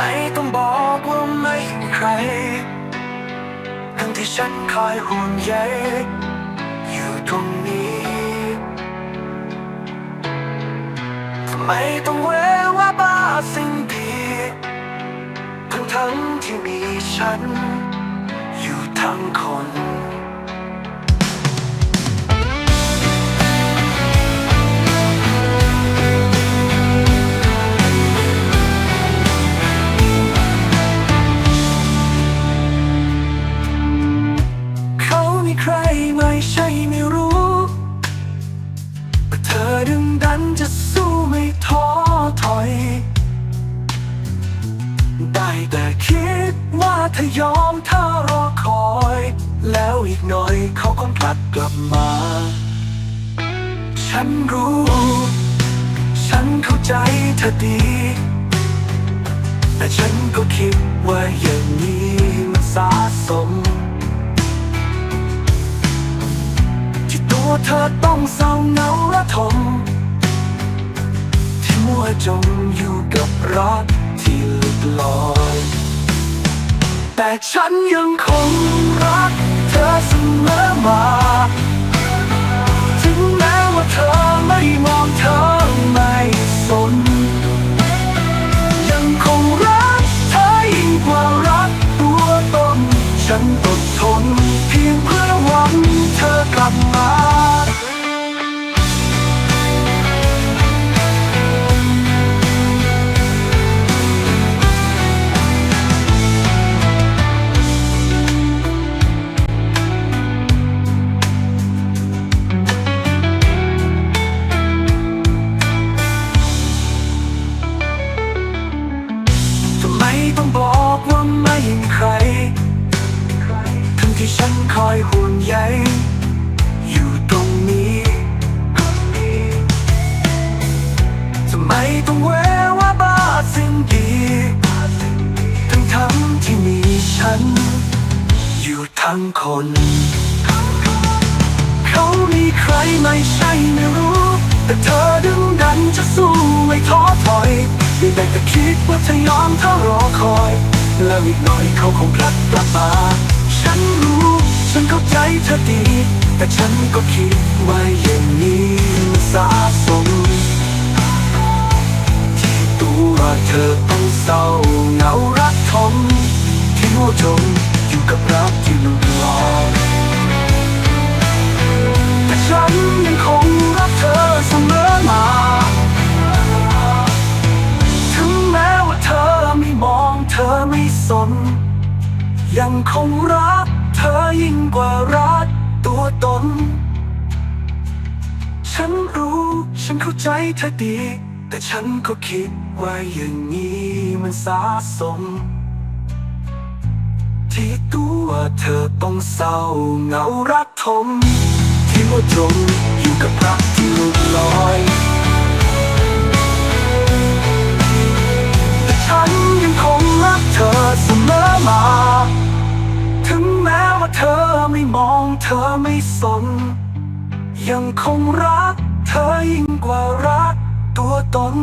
ไม่ต้องบอกว่าไม่มีใคร ทั้งที่ฉันคอยห่วงใยอยู่ตรงนี้ทำไมต้องเวว่าบ้าสิ่งดีทั้งทั้งที่มีฉัน อยู่ทั้งคน ใครไม่ใช่ไม่รู้แต่เธอดึงดันจะสู้ไม่ท้อถอย ได้แต่คิดว่าถ้ายอมถ้ารอคอย แล้วอีกหน่อยเขาคงกลับกลับมา ฉันรู้ ฉันเข้าใจเธอดี แต่ฉันก็คิดว่าอย่างนี้มันสะสม วเธอต้องเศร้าเหงาระทมที่มัวจมอยู่กับรักที่หลุดลอย แต่ฉันยังคงรักเธอเสมอมา ถึงแม้ว่าเธอไม่มองเธอไม่สน ยังคงรักเธอยิ่งกว่ารักตัวตนฉันอดทน ที่ฉันคอยห่วงใยอยู่ตรงนี้ ทำไมต้องเวว่าบ้าสิ่งดีทั้งทั้งที่มีฉัน อยู่ทั้งคน เขามีใครไม่ใช่ไม่รู้ แต่เธอดึงดันจะสู้ไม่ท้อถอยได้แต่แต่คิดว่าถ้ายอมถ้ารอคอย แล้วอีกหน่อยเขาคงพลัดกลับมา ฉันรู้ ฉันเข้าใจเธอดี แต่ฉันก็คิดว่าอย่างนี้มันสะสม ที่ตัวเธอต้องเศร้าเหงารักทมที่หัวจมอยู่กับรักที่ลุดลอยแต่ฉันยังคงรักเธอเสมอมาถึงแม้ว่าเธอไม่มองเธอไม่สน ยังคงรักเธอยิ่งกว่ารักตัวตน ฉันรู้ ฉันเข้าใจเธอดี แต่ฉันก็คิดว่าอย่างนี้มันสะสม ที่ตัวเธอต้องเศร้าเหงารักทม ว่าเธอไม่มองเธอไม่สน ยังคงรัก เธอยิ่งกว่ารักตัวตน